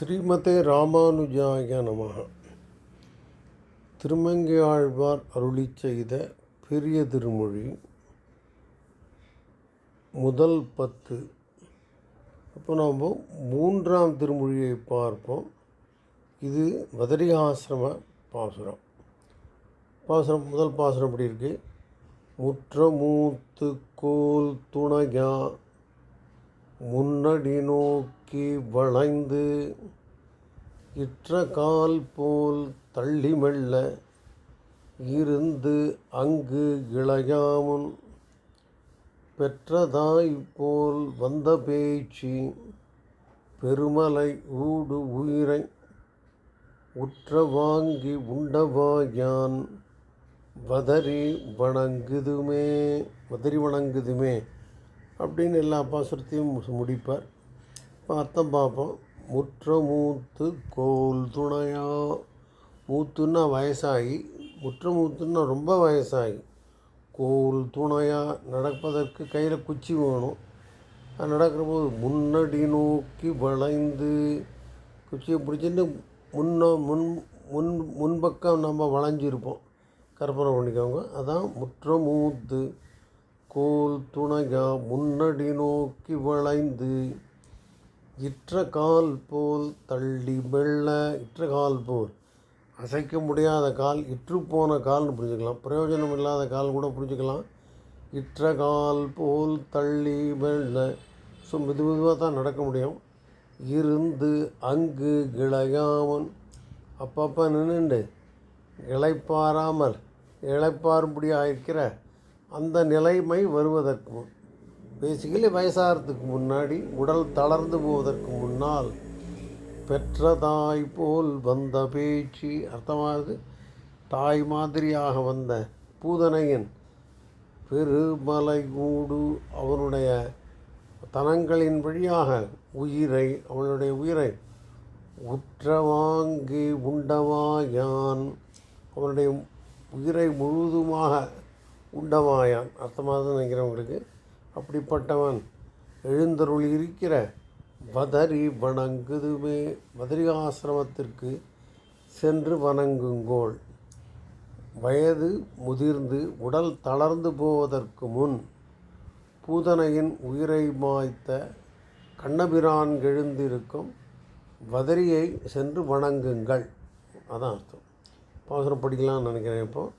ஸ்ரீமதே ராமானுஜாய நமः திருமங்கையாழ்வார் அருளி செய்த பெரிய திருமொழி முதல் பத்து. அப்போ நாம் மூன்றாம் திருமொழியை பார்ப்போம். இது வதரிகாசிரம பாசுரம். பாசுரம் முதல் பாசுரம் எப்படி முற்ற முற்றமூத்து கோல் துணையா முன்னடி நோக்கி வளைந்து இற்ற கால் போல் தள்ளி மெல்ல இருந்து அங்கு இளையாமுன் பெற்றதாய் போல் வந்த பேச்சு பெருமலை ஊடு உயிரை உற்ற வாங்கி உண்டவாயான் வதறி வணங்குதுமே வதறி வணங்குதுமே. அப்படின்னு எல்லா பாசுரத்தையும் முடிப்பார். இப்போ அர்த்தம் பார்ப்போம். முற்ற மூத்து கோல் துணையா. மூத்துன்னா வயசாகி. முற்ற மூத்துன்னா ரொம்ப வயசாகி. கோல் துணையா. நடப்பதற்கு கையில் குச்சி வேணும். அது நடக்கிற போது முன்னாடி நோக்கி வளைந்து. குச்சியை பிடிச்சிட்டு முன்ன முன் முன் முன்பக்கம் நம்ம வளைஞ்சிருப்போம். கற்பனை பண்ணிக்கோங்க அதான் முற்ற மூத்து. கோல் துணையா முன்னடி நோக்கி வளைந்து இற்ற கால் போல் தள்ளி மெல்ல இற்ற கால் போல். அசைக்க முடியாத கால் இற்று போன கால்னு புரிஞ்சுக்கலாம். பிரயோஜனம் இல்லாத கால் கூட புரிஞ்சுக்கலாம். இற்ற கால் போல் தள்ளி மெல்ல. ஸோ மெது மெதுவாக தான் நடக்க முடியும். இருந்து அங்கு இளையாமன் அப்பப்போ நின்றுண்டு இளைப்பாராமல். இளைப்பாறும்படியாக இருக்கிற அந்த நிலைமை வருவதற்கு முன் பேசிக்கலி வயசாகிறதுக்கு முன்னாடி உடல் தளர்ந்து போவதற்கு முன்னால் பெற்ற தாய் போல் வந்த பேச்சு அர்த்தமாகுது தாய் மாதிரியாக வந்த பூதனையின் பெருமலை கூடு அவனுடைய தனங்களின் வழியாக உயிரை அவனுடைய உயிரை உற்றவாங்கி உண்டவா யான் அவனுடைய உயிரை முழுதுமாக உண்டமாயான். அர்த்தமாக நினைக்கிறவங்களுக்கு அப்படிப்பட்டவன் எழுந்தருள் இருக்கிற வதரி வணங்குதுமே. வதரிகாசிரமத்திற்கு சென்று வணங்குங்கோள். வயது முதிர்ந்து உடல் தளர்ந்து போவதற்கு முன் பூதனையின் உயிரை மாய்த்த கண்ணபிரான் எழுந்திருக்கும் வதரியை சென்று வணங்குங்கள். அதான் அர்த்தம். பாசுரம் படிக்கலாம்னு நினைக்கிறேன் இப்போது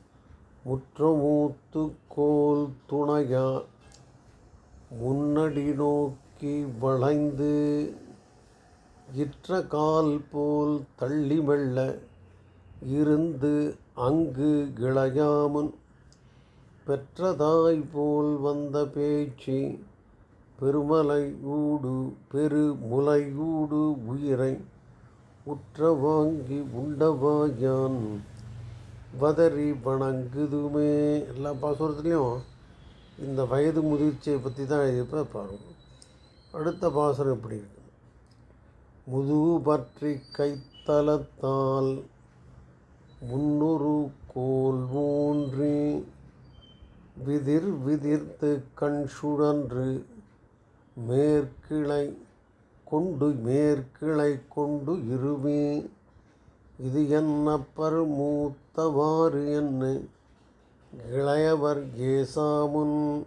முற்றமூத்து கோல் துணையா முன்னடி நோக்கி வளைந்து இற்ற கால் போல் தள்ளி மெல்ல இருந்து அங்கு இளையாமன் பெற்றதாய் போல் வந்த பேச்சு பெருமலை ஊடு பெருமுலையூடு உயிரை உற்ற வாங்கி உண்டவாயான் வதறி வணங்குதுமே. எல்லா பாசுரத்துலேயும் இந்த வயது முதிர்ச்சியை பற்றி தான் எழுதியப்போ பாருங்க அடுத்த பாசுரம் எப்படி இருக்கு? முதுகு பற்றி கைத்தலத்தால் முன்னொரு கோல் ஊன்றி விதிர் விதிர்த்து கண் சுழன்று மேற்கிளை கொண்டு மேற்கிளை கொண்டு இருமே. இது என்ன பருமூத்தவாறு என்ன இளையவர் ஏசாமுன்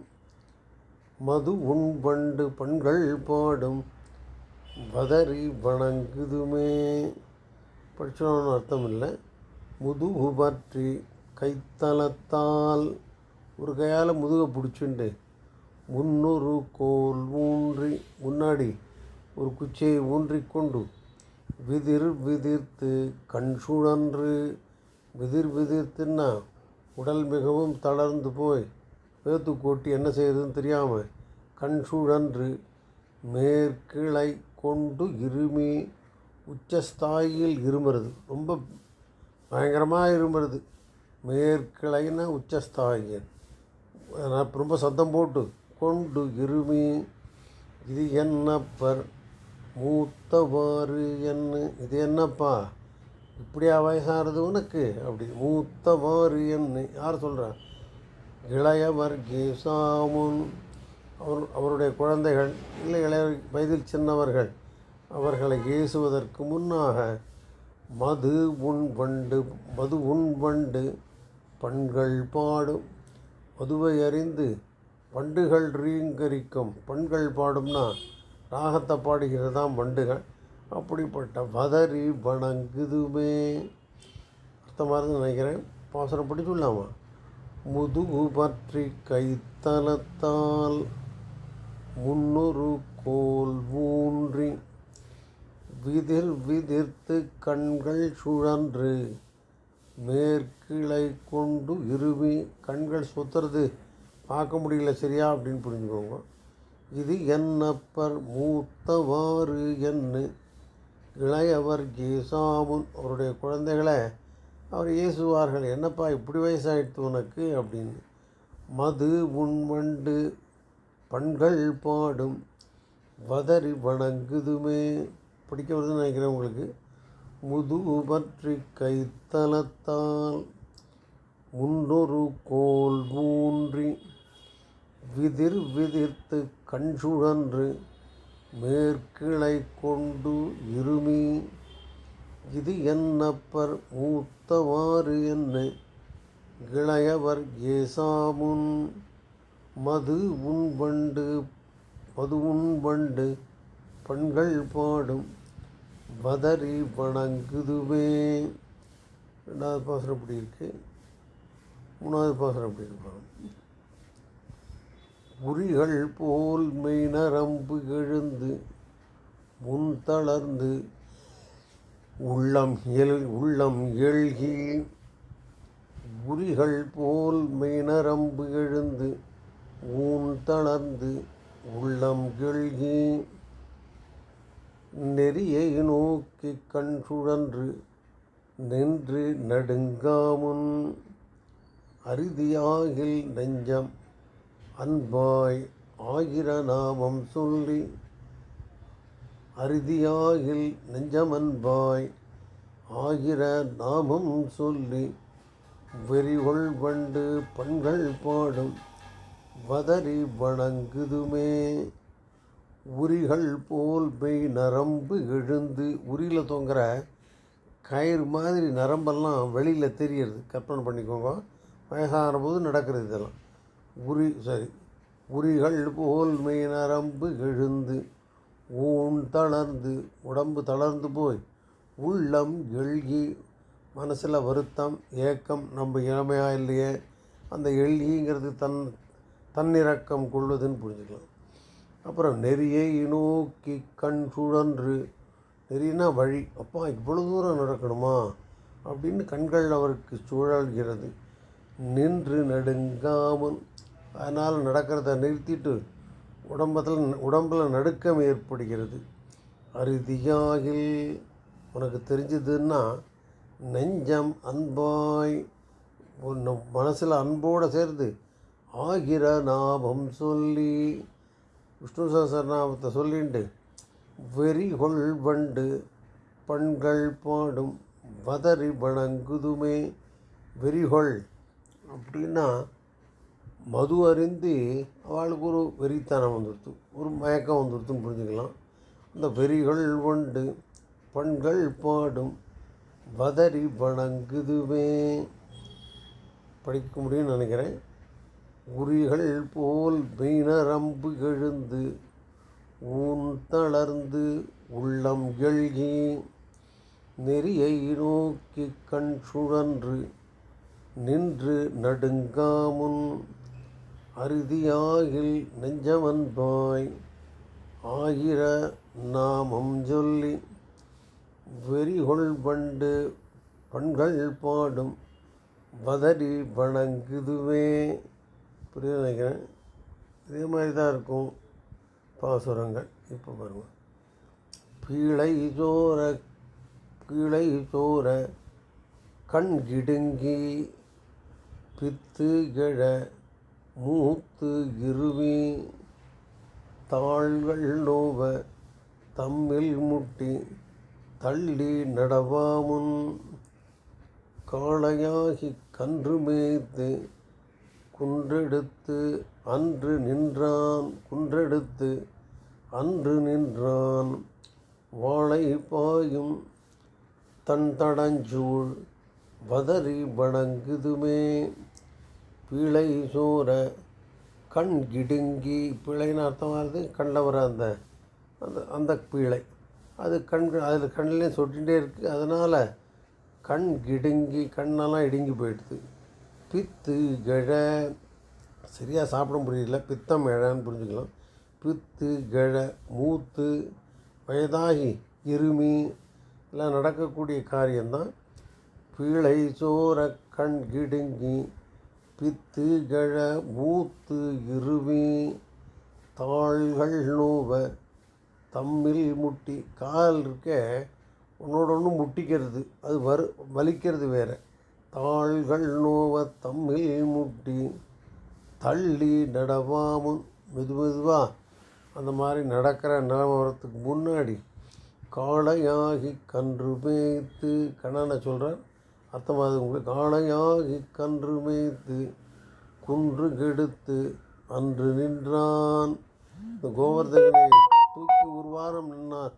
மது உண்பண்டு பண்கள் பாடும் வதறி வணங்குதுமே. படிச்சோன்னு அர்த்தம் இல்லை முதுகு பற்றி கைத்தளத்தால் ஒரு கையால் முதுகை பிடிச்சுண்டு முன்னொரு கோல் ஊன்றி முன்னாடி ஒரு குச்சியை ஊன்றிக்கொண்டு விதிர் விதிர்த்து கண் சுழன்று. விதிர் விதிர்த்துன்னா உடல் மிகவும் தளர்ந்து போய் வேத்து கொட்டி என்ன செய்யுதுன்னு தெரியாமல் கண் சுழன்று மேற்கிளை கொண்டு இருமி உச்சஸ்தாயில் இருமுறது ரொம்ப பயங்கரமாக இருமுறது மேற்கிளைன்னா உச்சஸ்தாயில். ரொம்ப சத்தம் போட்டு கொண்டு இருமி. இது என்னப்பர் மூத்தவாறு என்ன இது என்னப்பா? இப்படியா வயசாகிறது உனக்கு? அப்படி. மூத்தவாறு என்ன யார் சொல்கிறான் இளையவர் கீசாமுன். அவர் அவருடைய குழந்தைகள் இல்லை இளைய வயதில் சின்னவர்கள் அவர்களை ஏசுவதற்கு முன்னாக மது உண் வண்டு மது உண் வண்டு பண்கள் பாடும். மதுவை அறிந்து பண்டுகள் ரீங்கரிக்கும். பண்கள் பாடும்னா ராகத்தை பாடுகிறது தான் வண்டுகள் அப்படிப்பட்ட வதறி வணங்குதுமே. அர்த்தமாக இருந்து நினைக்கிறேன். பாசனம் படி சொல்லாமா முதுகு பற்றி கைத்தலத்தால் முன்னொரு கோல் ஊன்றி விதிர் விதிர்த்து கண்கள் சுழன்று மேற்கிளை கொண்டு இருவி. கண்கள் சுத்துறது பார்க்க முடியல சரியா அப்படின்னு புரிஞ்சுக்கோங்க. இது என்னப்பர் மூத்தவாறு என்று இளையவர் ஜீசாமுன் அவருடைய குழந்தைகளை அவர் ஏசுவார்கள் என்னப்பா இப்படி வயசாயிடுத்து உனக்கு? அப்படின்னு. மது உண்வண்டு பண்கள் பாடும் வதறி வணங்குதுமே. பிடிக்க வருதுன்னு நினைக்கிறேன் உங்களுக்கு. முது பற்றி கைத்தலத்தால் முன்னொரு கோல் மூன்றி விதிர் விதிர்த்து கண்சுழன்று மேற்கிளை கொண்டு இருமி. இது என்னப்பர் மூத்தவாறு என்ன இளையவர் ஏசாமுன் மது உண்பண்டு மது உண்பண்டு பண்கள் பாடும் வதறி வணங்குதுவே ரெண்டாவது பாசனம் இப்படி இருக்குது மூணாவது பாசனம் இப்படி இருப்பாங்க உரிகள் போல் மெய்நரம்பு எழுந்து முன் தளர்ந்து உள்ளம் எல் உள்ளம் எழுகி உரிகள் போல் மெய்நரம்பு எழுந்து ஊன் தளர்ந்து உள்ளம் எழுகி நெறியை நோக்கி கண் சுழன்று நின்று நடுங்காமுன் அறுதியாகில் நெஞ்சம் அன்பாய் ஆகிர நாமம் சொல்லி அறுதியாகில் நெஞ்சமன்பாய் ஆகிர நாமம் சொல்லி வெறிகொள் வண்டு பண்கள் பாடும் வதறி வணங்குதுமே. உரிகள் போல் மெய் நரம்பு எழுந்து உரியில் தொங்குற கயிறு மாதிரி நரம்பெல்லாம் வெளியில் தெரியறது. கற்பனை பண்ணிக்கோங்க. வயசான போது நடக்கிறது இதெல்லாம். உரி சரி உரிகள் போல் மெய் நரம்பு எழுந்து ஊன் தளர்ந்து உடம்பு தளர்ந்து போய் உள்ளம் எழுகி மனசில் வருத்தம் ஏக்கம் நம்ம இளமையாக இல்லையே அந்த எழுகிங்கிறது தன் தன்னிறக்கம் கொள்வதுன்னு புரிஞ்சுக்கலாம். அப்புறம் நெறியை நோக்கி கண் சுழன்று நெறினா வழி அப்பா இவ்வளோ தூரம் நடக்கணுமா? அப்படின்னு கண்கள் அவருக்கு சுழல்கிறது. நின்று நடுங்காமல். அதனால் நடக்கிறத நிறுத்திட்டு உடம்பத்தில் உடம்பில் நடுக்கம் ஏற்படுகிறது. அறுதியாகில் உனக்கு தெரிஞ்சதுன்னா நெஞ்சம் அன்பாய் உன் மனசில் அன்போடு சேர்ந்து ஆகிற நாமம் சொல்லி விஷ்ணு சஹஸ்ரநாமத்தை சொல்லிண்டு வெறிகொள் வண்டு பண்கள் பாடும் வதறி வணங்குதுமே வெறிகொள் அப்படின்னா மது அருந்தி அவளுக்கு ஒரு வெறித்தனம் வந்துடுத்து ஒரு மயக்கம் வந்துடுத்துன்னு புரிஞ்சுக்கலாம். அந்த வெறிகள் உண்டு பண்கள் பாடும் வதறி வணங்குதுவே படிக்க முடியும்னு நினைக்கிறேன். உரிகள் போல் மீனரம்பு எழுந்து ஊன் தளர்ந்து உள்ளம் எழுகி நெறியை நோக்கி கண் சுழன்று நின்று நடுங்காமுன் அறுதியாகில் நெஞ்சமன்பாய் ஆயிர நாமம் சொல்லி வெறிகொள் பண்டு பண்கள் பாடும் வதறி வணங்குதுவே புரிய நினைக்கிறேன்? இதே மாதிரி தான் இருக்கும் பாசுரங்கள். இப்போ பாருங்கள் பீழை சோர பீழை சோர கண் கிடுங்கி பித்து கிழ மூத்து இருவி தாள்கள் நோவ தம்மில் முட்டி தள்ளி நடவாமுன் காளையாகி கன்று மேய்த்து குன்றெடுத்து அன்று நின்றான் குன்றெடுத்து அன்று நின்றான். வாழை பாயும் தன் தடஞ்சூழ் வதறி வணங்குதுமே. பிழை சோர கண் கிடுங்கி பிழைன்னு அர்த்தமாகிறது கண்ணில் வர அந்த அந்த அந்த பீழை. அது கண் அதில் கண்ணிலையும் சொட்டிகிட்டே இருக்குது அதனால் கண் கிடுங்கி கண்ணெல்லாம் இடுங்கி போயிடுது. பித்து கிழ சரியாக சாப்பிட முடியல. பித்தம் இழன்னு புரிஞ்சுக்கலாம். பித்து கிழ மூத்து வயதாகி இருமி எல்லாம் நடக்கக்கூடிய காரியம்தான். பீழை சோற கண் கிடுங்கி பித்து கிழ மூத்து இருமி தாள்கள் நோவ. தம்மில் முட்டி கால் இருக்க ஒன்றோட ஒன்று முட்டிக்கிறது. அது வரு வலிக்கிறது வேறு. தாள்கள் நோவ தம்மில் முட்டி தள்ளி நடவாமும் மெது மெதுவாக அந்த மாதிரி நடக்கிற நிலம வரத்துக்கு முன்னாடி காளையாகி கன்று மேய்த்து கண்ணனை சொல்கிறார் அர்த்தமாகுது உங்களுக்கு காளையாகி கன்று மேய்த்து குன்று கெடுத்து அன்று நின்றான். இந்த கோவர்தகனை தூக்கி ஒரு வாரம் நின்னான்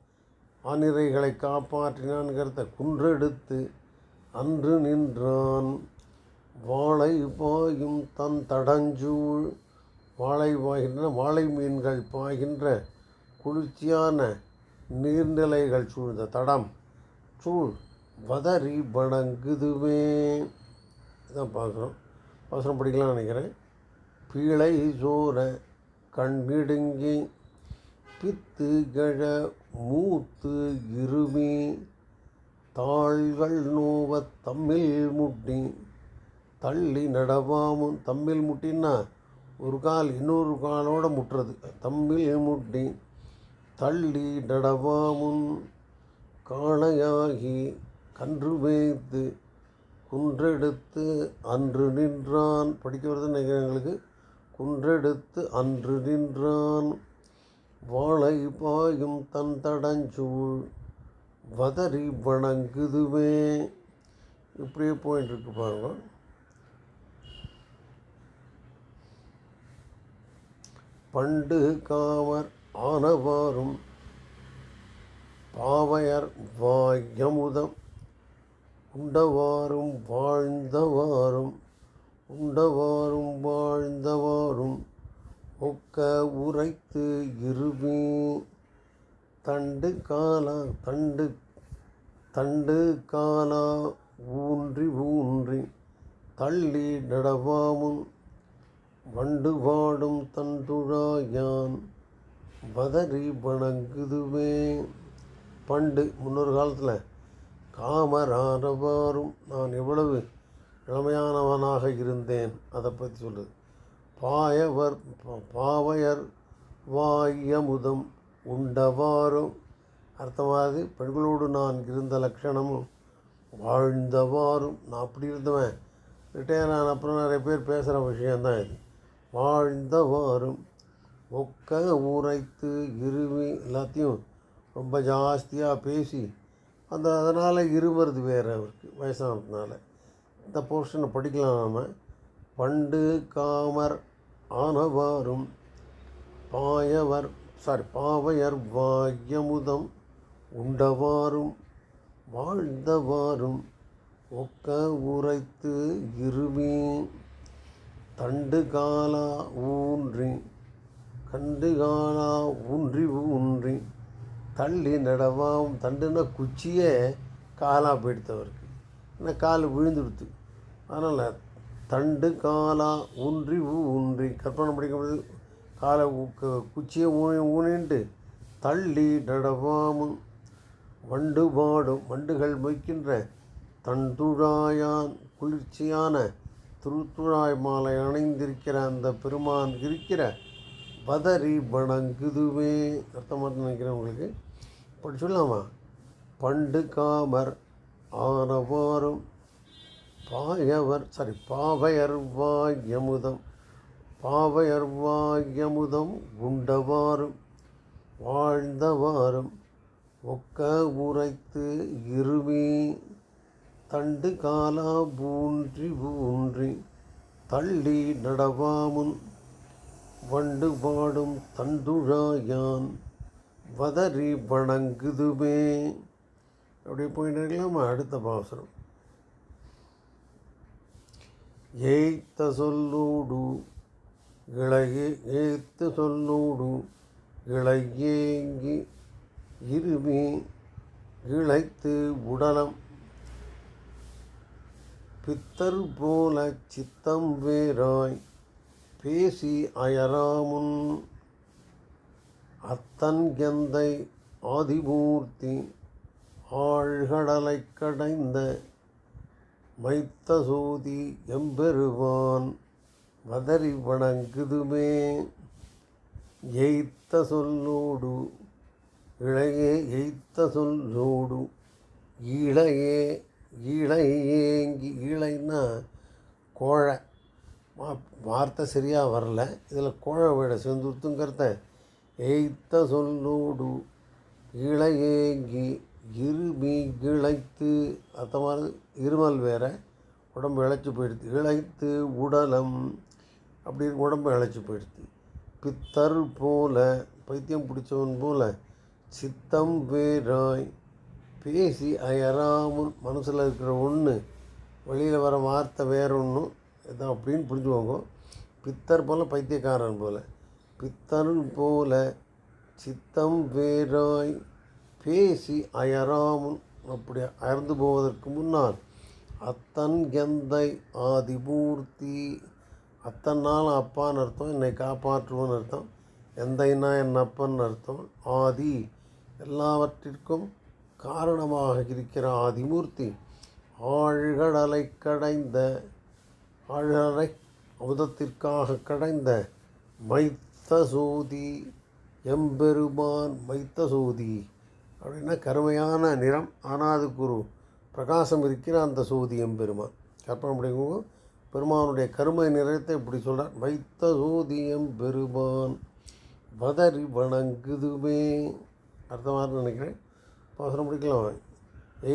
ஆனிரைகளை காப்பாற்றினான்கிறத குன்றெடுத்து அன்று நின்றான். வாழை பாயும் தன் தடஞ்சூழ் வாழை பாய்கின்ற வாழை மீன்கள் பாய்கின்ற குளிர்ச்சியான நீர்நிலைகள் சூழ்ந்த தடம். சூழ் வதறி வணங்குதுவே இதான் பார்க்குறோம் அவசரம் படிக்கலாம்னு நினைக்கிறேன். பிழை சோர கண்ணிடுங்கி பித்து கழ மூத்து இருமி தாள்கள் நோவ தம்மில் முட்டி தள்ளி நடவாமும் தம்மில் முட்டின்னா ஒரு கால் இன்னொரு காலோட முட்டுறது. தம்மில் முட்டி தள்ளி நடவாமும் காளையாகி கன்று மேய்த்து குன்றெடுத்து அன்று நின்றான். படிக்க வருது நினைக்கிறேன் எங்களுக்கு? குன்றெடுத்து அன்று நின்றான். வாழை பாயும் தன் தடஞ்சூழ் வதறி வணங்குதுவே இப்படியே போயிட்டு இருக்கு பாருங்க. பண்டு காமர் ஆனவாறும் பாவையர் வாயமுதம் உண்டவாறும் வாழ்ந்தவாறும் உண்டவாறும் வாழ்ந்தவாறும் ஒக்க உரைத்து இருவி தண்டு காலா தண்டு தண்டு காலா ஊன்றி ஊன்றி தள்ளி நடவாமும் வண்டு வாடும் தண்டுழாயான் வதறி வணங்குதுவே. பண்டு முன்னொரு காலத்தில் காமரானவாரும் நான் எவ்வளவு இளமையானவனாக இருந்தேன்? அதை பற்றி சொல்லுது பாயவர் பாவையர் வாயமுதம் உண்டவாறும். அர்த்தமாவது பெண்களோடு நான் இருந்த லட்சணமும் வாழ்ந்தவாறும். நான் அப்படி இருந்தவன். ரிட்டையர் ஆன அப்புறம் நிறைய பேர் பேசுகிற விஷயந்தான் இது. வாழ்ந்தவாறும் ஒக்க உரைத்து இருவி எல்லாத்தையும் ரொம்ப ஜாஸ்தியாக பேசி அந்த அதனால் இருமருது வேறு அவருக்கு வயசானதுனால. இந்த போர்ஷனை படிக்கலாம். பண்டு காமர் ஆனவாறும் பாயவர் சாரி பாவையர் வாயமுதம் உண்டவாறும் வாழ்ந்தவாறும் ஒக்க உரைத்து இருமி தண்டு காலா ஊன்றி கண்டு காலா ஊன்றி ஊன்றி தள்ளி நடவாம் தண்டுனா குச்சியே காலாக போயிடுத்தவருக்கு ஏன்னா கால் விழுந்துடுத்து அதனால் தண்டு காலா ஊன்றி ஊன்றி கற்பனை முடியாது. காலை ஊக்க- குச்சியை ஊனி ஊனின்ட்டு தள்ளி நடவாமும் வண்டு பாடும் வண்டுகள் மொய்க்கின்ற தண்டுழாயான் குளிர்ச்சியான திருத்துழாய் மாலை அணிந்திருக்கிற அந்த பெருமான் இருக்கிற பதறி வணங்குதுவே அர்த்தமாக நினைக்கிறேன் உங்களுக்கு. இப்படி சொல்லலாமா? பண்டு காமர் ஆனவாறும் பாயவர் சாரி பாவையர் வாயமுதம் பாவையர் வாயமுதம் உண்டவாறும் வாழ்ந்தவாறும் ஒக்க உரைத்து இருமி தண்டு காலா பூன்றி பூன்றி தள்ளி நடவாமுன் வண்டு பாடும் தண்டுழாயான் வதறி வணங்குதுமே. அப்படி போயிட்டு அடுத்த பாசனம் ஏய்த்த சொல்லோடு இளையே ஏய்த்த சொல்லோடு இளையேங்கி இருமி. இழைத்து உடலம் பித்தர் போல சித்தம் வேறாய். பேசி அயராமுன் அத்தன் எந்தை ஆதிமூர்த்தி ஆழ்கடலைக் கடைந்த மைத்த சோதி எம்பெருவான் வதறி வணங்குதுமே. எய்த்த சொல்லோடு இளையே எய்த்த சொல்லோடு இளையே இளையேங்கி இளைன்னா கோழை வார்த்தை சரியாக வரல. இதில் கோழை விட செந்துருத்துங்கிறத எய்த்த சொல்லோடு இளையேங்கி இருமி இழைத்து அந்த மாதிரி இருமல் வேற உடம்பு இழைச்சி போயிடுது. இழைத்து உடலம் அப்படி உடம்பு இழைச்சி போயிடுது. பித்தர் போல பைத்தியம் பிடிச்சவன் போல சித்தம் பேராய் பேசி அயராமல் மனசில் இருக்கிற ஒன்று வெளியில் வர வார்த்தை வேற ஒன்றும் இதான் அப்படின்னு புரிஞ்சுக்கோங்க. பித்தர் போல் பைத்தியக்காரன் போல். பித்தன் போல சித்தம் வேறாய் பேசி அயராமல் அப்படி அயர்ந்து போவதற்கு முன்னால் அத்தன் கெந்தை ஆதிபூர்த்தி அத்தனால் அப்பான்னு அர்த்தம் என்னை காப்பாற்றுவோன்னு அர்த்தம். எந்தைனா என் அப்பன் அர்த்தம். ஆதி எல்லாவற்றிற்கும் காரணமாக இருக்கிற ஆதிமூர்த்தி ஆழ்கடலை கடைந்த ஆழ்கடலை அமுதத்திற்காக கடைந்த மைத் மைத்த சோதி எம்பெருமான் மைத்த சூதி அப்படின்னா கருமையான நிறம். ஆனால் அதுக்கு ஒரு பிரகாசம் இருக்கிற அந்த சூதி எம்பெருமான். கற்பனை அப்படிங்க பெருமானுடைய கருமை நிறத்தை இப்படி சொல்கிறார் மைத்த சூதியம் எம்பெருமான் வதறி வணங்குதுமே. அர்த்தமாக நினைக்கிறேன். பாசனம் முடிக்கலாம்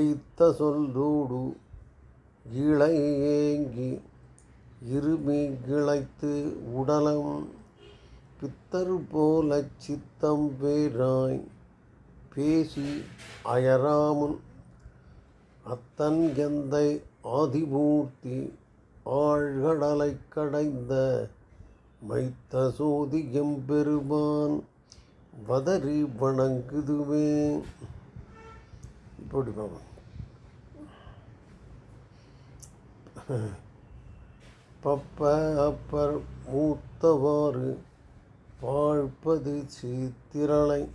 எய்த்த சொல்லூடு இளை ஏங்கி இருமி கிளைத்து உடலம். பித்தர் போல சித்தம் வேறாய் பேசி அயராமுன் அத்தன் எந்தை ஆதிமூர்த்தி ஆழ்கடலை கடைந்த மைத்த சோதி எம்பெருமான் வதறி வணங்குதுவே இப்படி பாபா பப்ப அப்பர் மூத்தவாறு வாழ்ப்பது சித்திரளை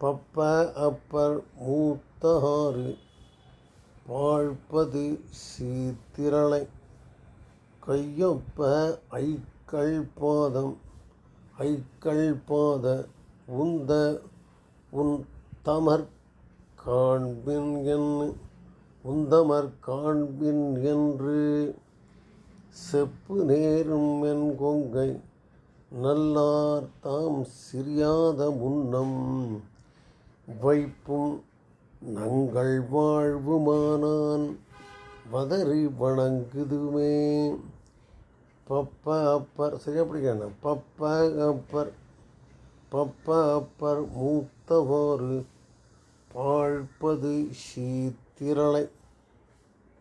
பப்ப அப்பர் மூத்தகாறு வாழ்ப்பது சீத்திரளை கையொப்ப ஐக்கள் பாதம் ஐக்கள் பாத உந்த உன் தமர் காண்பின் என் உந்தமர் காண்பின் என்று. செப்பு நேரும் என் கொங்கை நல்லார் தாம் சிறியாத முன்னம் வைப்பும் நங்கள் வாழ்வுமானான் வதறி வணங்குதுமே. பப்ப அப்பர் சரியா பிடிக்கணும் பப்ப அப்பர் பப்ப அப்பர் மூத்தவாறு பாழ்ப்பது சீத்திரளை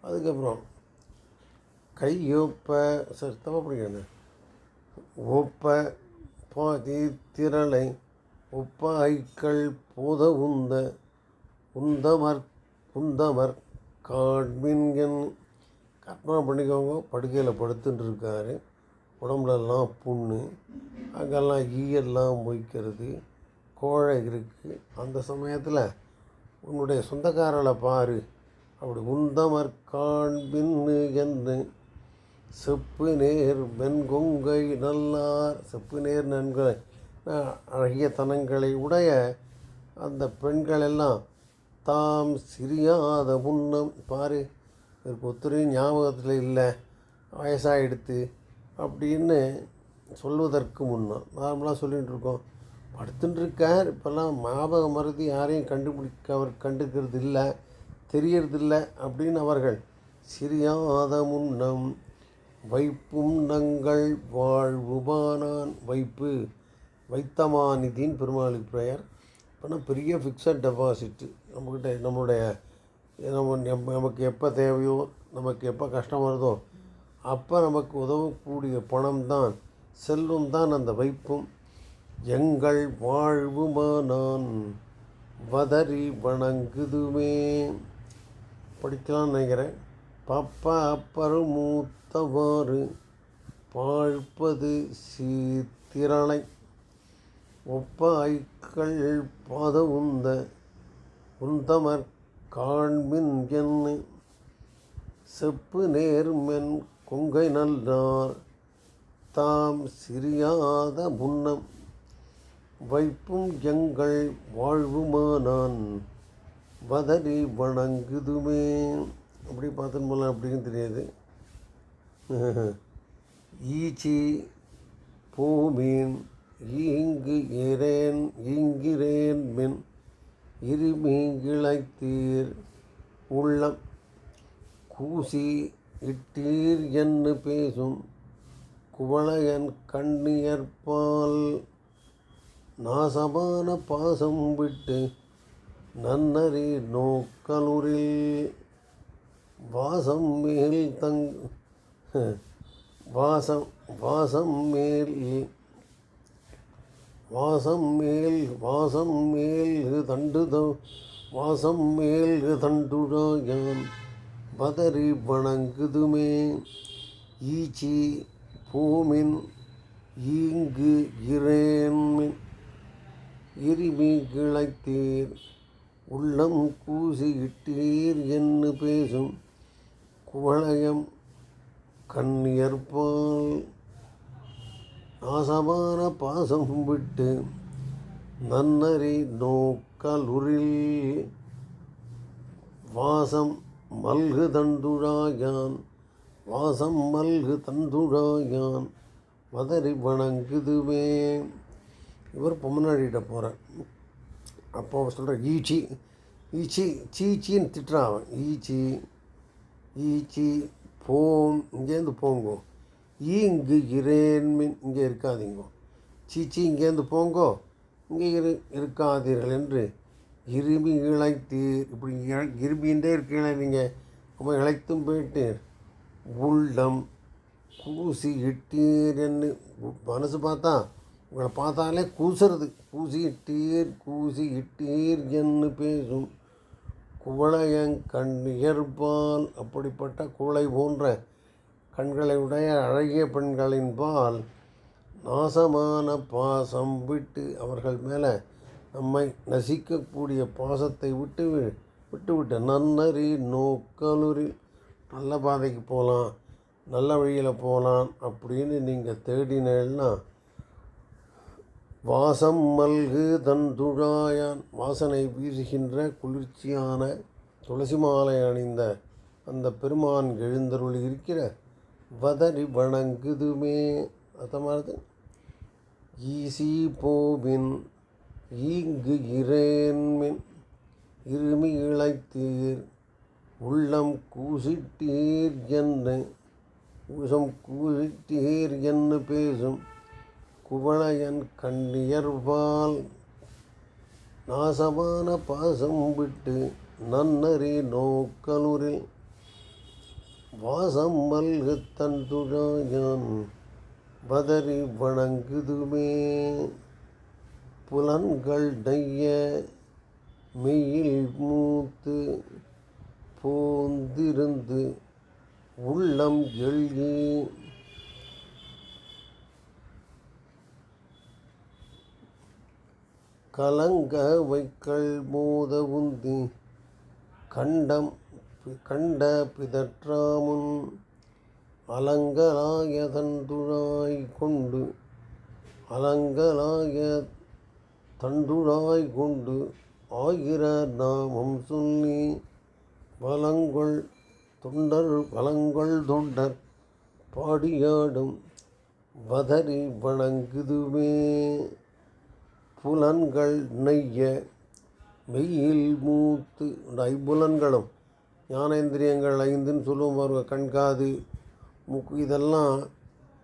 அதுக்கப்புறம் கையொப்ப சார் தப்பா பிடிக்கிறது ஒப்ப பாதி திரளை ஒப்ப ஐக்கள் போத உந்த உந்தமர் உந்தமர் காட்மின்கன் கற்பனை பண்ணிக்கோங்க படுக்கையில் படுத்துட்டு இருக்காரு உடம்புலலாம் புண்ணு அங்கெல்லாம் ஈயெல்லாம் மொய்க்கிறது கோழை இருக்குது அந்த சமயத்தில் உன்னுடைய சொந்தக்காரலை பாரு. அப்படி உந்தமர் காண்பின்னு என்று செப்பு நேர் மென்கொங்கை நல்லார். செப்பு நேர் நன்களை அழகிய தனங்களை உடைய அந்த பெண்களெல்லாம் தாம் சிறியாத முன்னம் பாரு இதற்கு ஒத்துரையும் ஞாபகத்தில் இல்லை வயசாகிடுத்து அப்படின்னு சொல்வதற்கு முன்னம் நார்மலாக சொல்லிகிட்டு இருக்கோம். படுத்துட்டுருக்கார் இப்போல்லாம் ஞாபக மருதி யாரையும் கண்டுபிடிக்க அவர் கண்டுக்கிறது இல்லை தெரியறதில்லை அப்படின்னு அவர்கள் சிறியாத முன்னம் வைப்பும் நங்கள் வாழ்வுமானான் வைப்பு. வைத்தமானிதின் பெருமாளுக்கு பெயர். இப்போனா பெரிய ஃபிக்ஸட் டெபாசிட்டு நம்மக்கிட்ட நம்மளுடைய நம்ம நமக்கு எப்போ தேவையோ நமக்கு எப்போ கஷ்டம் வருதோ அப்போ நமக்கு உதவக்கூடிய பணம் தான் செல்வம் தான் அந்த வைப்பும். எங்கள் வாழ்வுமானான் வதறி வணங்குதுமே. படிக்கலாம்னு நினைக்கிறேன். பப்பா பாப்பா ஒத்தவாறு வாழ்ப்பது சீத்திரனை ஒப்பாய்க்கள் பாத உந்த உந்தமர் காண்மின் என்னை செப்பு நேர்மென் கொங்கை நல்லார் தாம் சிறியாத முன்னம் வைப்பும் எங்கள் வாழ்வுமானான் வதறி வணங்குதுமே. அப்படி பார்த்தன் போல அப்படின்னு தெரியாது. ஈச்சி பூமீன் ஈங்கு இரேன் ஈங்கிறேன் மின் இருமீங்கிழைத்தீர் உள்ளம் கூசி இட்டீர் என்று பேசும் குவளையன் கண்ணியற்பால் நாசமான பாசம் விட்டு நன்னறி நோக்கலுரில் வாசம் மேல் தங் வாசம் வாசம் மேல் வாசம் மேல் வாசம் மேல் தண்டுதோ வாசம் மேல் தண்டுடாயான் பதறி வணங்குதுமே. ஈச்சி பூமின் ஈங்கு இரேன்மின் இருமி கிளைத்தீர் உள்ளம் கூசி இட்டீர் என்று பேசும் குவளையம் கண்ணியற்பால் நாசமான பாசம் விட்டு நன்னறி நோக்கலுரில் வாசம் மல்கு தண்டுழாயான் வாசம் மல்கு தந்துழாயான் வதறி வணங்குதுவே. இவர் பொம்மனாடிகிட்ட போகிறார் அப்போ சொல்கிற ஈச்சி ஈச்சி சீச்சின்னு திட்டுறான் அவன். ஈச்சி ஈச்சி போம் இங்கேருந்து போங்கோ. இங்கு இரேன்மின் இங்கே இருக்காதீங்கோ. சீச்சி இங்கேருந்து போங்கோ. இங்கே இரு இருக்காதீர்கள் என்று இருமி இழைத்தீர். இப்படி இழ- இருமின்றே இருக்கீங்களே நீங்கள் ரொம்ப இழைத்தும் போயிட்டு உள்ளம் கூசி இட்டீர் என்று மனசு பார்த்தா உங்களை பார்த்தாலே கூசுறது. கூசி இட்டீர் கூசி இட்டீர் என்று பேசும் குவளையங்கண் இயற்பால் அப்படிப்பட்ட குவளை போன்ற கண்களை உடைய அழகிய பெண்களின் பால் நாசமான பாசம் விட்டு அவர்கள் மேலே நம்மை நசிக்கக்கூடிய பாசத்தை விட்டு வி- விட்டுவிட்டு நன்னறி நோக்கலுரி நல்ல பாதைக்கு போகலாம் நல்ல வழியில் போகலாம் அப்படின்னு நீங்கள் தேடினேன்னா வாசம் மல்கு தந்துழாயான் வாசனை வீசுகின்ற குளிர்ச்சியான துளசி மாலை அணிந்த அந்த பெருமான் எழுந்தருள் இருக்கிற வதறி வணங்குதுமே. அர்த்தமானது ஈசி போவின் ஈங்கு இரேன்மின் இருமி இழைத்தீர் உள்ளம் கூசிட்டீர் என்று கூசம் கூசிட்டீர் என்று பேசும். குவளையன் கண்ணியர்வால் நாசமான பாசம் விட்டு நன்னறி நோக்கலுரில். வாசம் மல்கு தந்துழாயான் பதறி வணங்குதுமே. புலன்கள் நெய்ய மெயில் மூத்து போந்திருந்து உள்ளம் எழுகி கலங்க வைக்கல் மோத உந்தி கண்டம் கண்ட பிதற்றாமுன் அலங்கலாய தண்டுழாய் கொண்டு அலங்கலாய தண்டுழாய் கொண்டு ஆகிற நாமம் சொல்லி வலங்கொள் தொண்டர் வலங்கொள் தொண்டர் பாடியாடும் வதறி வணங்குதுமே. புலன்கள் நெய்ய மெய்யில் மூத்து இந்த ஐம்புலன்களும் ஞானேந்திரியங்கள் ஐந்துன்னு சொல்லுவோம் பாருங்க கண் காது மூக்கு இதெல்லாம்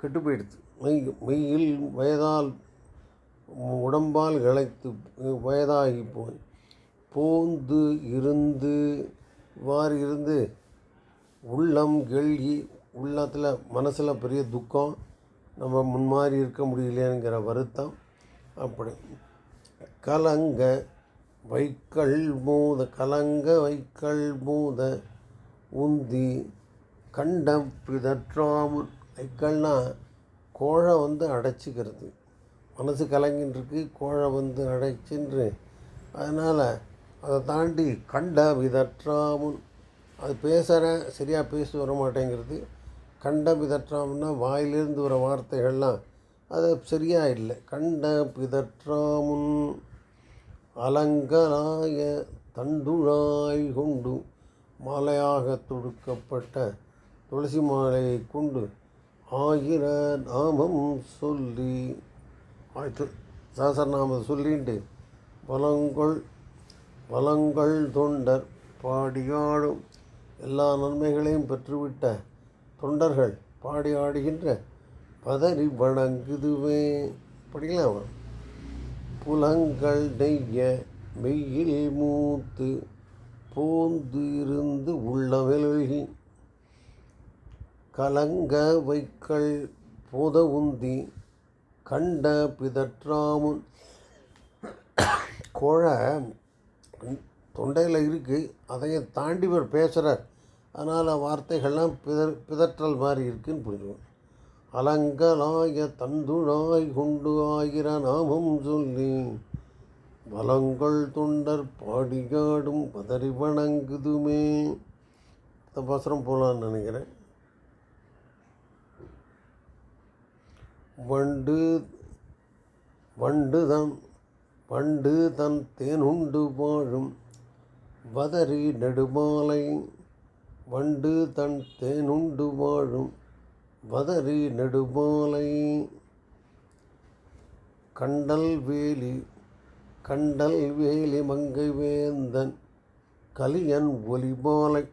கெட்டு போயிடுது. மெய் மெய்யில் வயதால் உடம்பால் இழைத்து வயதாகி போய். போந்து இருந்து இவ்வாறு இருந்து உள்ளம் கெழ்கி உள்ளத்தில் மனசில் பெரிய துக்கம் நம்ம முன்மாதிரி இருக்க முடியலையேங்கிற வருத்தம். அப்படி. கலங்க வைக்கல் மூத கலங்க வைக்கல் மூத உந்தி கண்டம் பிதற்றாமல். வைக்கல்னா கோழை வந்து அடைச்சிக்கிறது. மனசு கலங்கின்றிருக்கு கோழை வந்து அடைச்சின்று. அதனால் அதை தாண்டி கண்ட விதற்றாமுன் அது பேசுகிறேன் சரியாக பேச வர மாட்டேங்கிறது. கண்ட பிதற்றாமன்னா வாயிலிருந்து வர வார்த்தைகள்லாம் அது சரியாக இல்லை கண்ட பிதற்றாமுன் அலங்கலாய தண்டுழாய் கொண்டு மாலையாக தொடுக்கப்பட்ட துளசி மாலையை கொண்டு ஆயிர நாமம் சொல்லி ஆயிரத்து சகசரநாமம் சொல்லிட்டு வளங்கொள் வளங்கள் தொண்டர் பாடியாடும் எல்லா நன்மைகளையும் பெற்றுவிட்ட தொண்டர்கள் பாடி ஆடுகின்ற பதறி வணங்குதுவே படிக்கலாமா புலங்கள் நெய்ய மெய்யில் மூத்து போந்து இருந்து உள்ளமெழுகி கலங்க வைக்கல் போத உந்தி கண்ட பிதற்றாமுன். கோழ தொண்டையில் இருக்குது அதையும் தாண்டி இவர் பேசுகிறார் அதனால் வார்த்தைகள்லாம் பிதற் பிதற்றல் மாதிரி இருக்குன்னு புரிஞ்சுக்கணும். அலங்கலாய தந்துழாய் கொண்டு ஆகிற நாமம் சொல்லி வலங்கள் தொண்டர் பாடியாடும் பதறி வணங்குதுமே. இந்த பசரம் போகலான்னு நினைக்கிறேன். வண்டு வண்டு தன் வண்டு தன் தேனுண்டு வாழும் வதறி நெடுமாலை வண்டு தன் தேனுண்டு வாழும் வதறி நெடுமாலை. கண்டல் வேலி கண்டல் வேலி மங்கை வேந்தன் கலியன் ஒலிமாலை.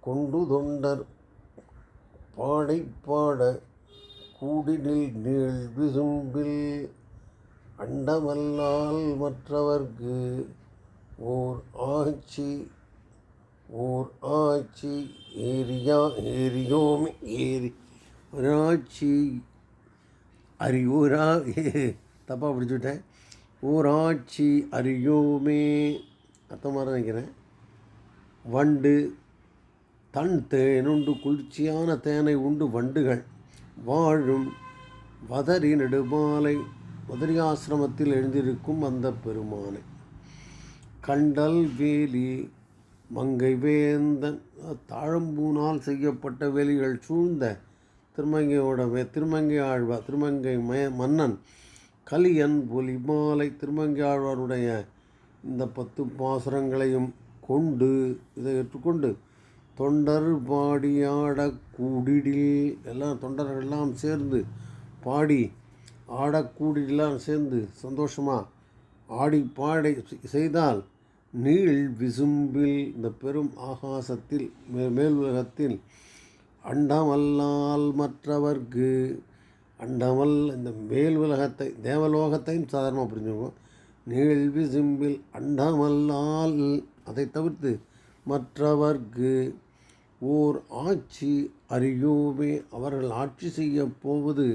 கொண்டு தொண்டர் பாடை பாட கூடினில் நீள் விசும்பில் அண்டமல்லால் மற்றவர்க்கு ஓர் ஆட்சி ஓர் ஆட்சி ஏரியா ஏரியோம் ஏரி ஒராட்சி அரியோரா தப்பாக பிடிச்சுட்டேன் ஊராட்சி அறியோமே. அர்த்தமாக நினைக்கிறேன். வண்டு தன் தேனுண்டு குளிர்ச்சியான தேனை உண்டு வண்டுகள் வாழும் வதரி நெடுமாலை வதரி ஆசிரமத்தில் எழுந்திருக்கும் அந்த பெருமானை. கண்டல் வேலி மங்கை வேந்தன் தாழம்பூனால் செய்யப்பட்ட வேலிகள் சூழ்ந்த திருமங்கையோட திருமங்கை ஆழ்வார் திருமங்கை மய மன்னன் கலியன் ஒலிமாலை திருமங்கை ஆழ்வாருடைய இந்த பத்து பாசுரங்களையும் கொண்டு இதை ஏற்றுக்கொண்டு தொண்டர் பாடியாட கூடிடில் எல்லாம் தொண்டர்கள்லாம் சேர்ந்து பாடி ஆடக்கூடிலாம் சேர்ந்து சந்தோஷமாக ஆடி பாடி செய்தால் நீள் விசும்பில் இந்த பெரும் ஆகாசத்தில் மே மேல் உலகத்தில் அண்டமல்லால் மற்றவர்க்கு அண்டமல் இந்த மேல் உலகத்தை தேவலோகத்தையும் சாதாரணமாக புரிஞ்சுக்கோம் நீள் விசும்பில் அண்டமல்லால் அதை தவிர்த்து மற்றவர்க்கு ஓர் ஆட்சி அறியோமே அவர்கள் ஆட்சி செய்ய போவது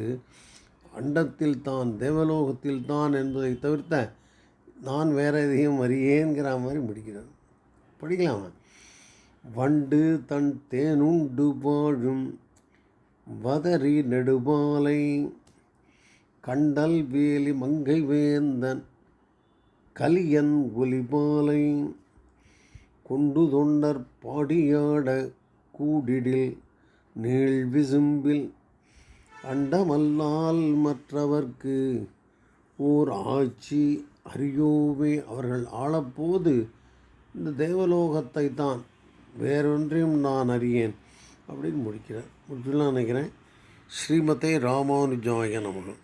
அண்டத்தில் தான் தேவலோகத்தில் தான் என்பதை தவிர்த்த நான் வேற எதையும் அறியேங்கிற மாதிரி முடிக்கிறான் படிக்கலாமா? வண்டு தன் தேனுண்டு வாழும் வதறி நெடுமாலை கண்டல் வேலி மங்கை வேந்தன் கலியன் ஒலிபாலை கொண்டு தொண்டர் பாடியாட கூடிடில் நீள் விசும்பில் அண்டமல்லால் மற்றவர்க்கு ஓர் ஆட்சி அறியோமே அவர்கள் ஆளப்போது. இந்த தேவலோகத்தை தான் வேறொன்றையும் நான் அறியேன் அப்படின்னு முடிக்கிறேன் முடிச்சுலாம் நினைக்கிறேன். ஸ்ரீமதே ராமானுஜாய நமகம்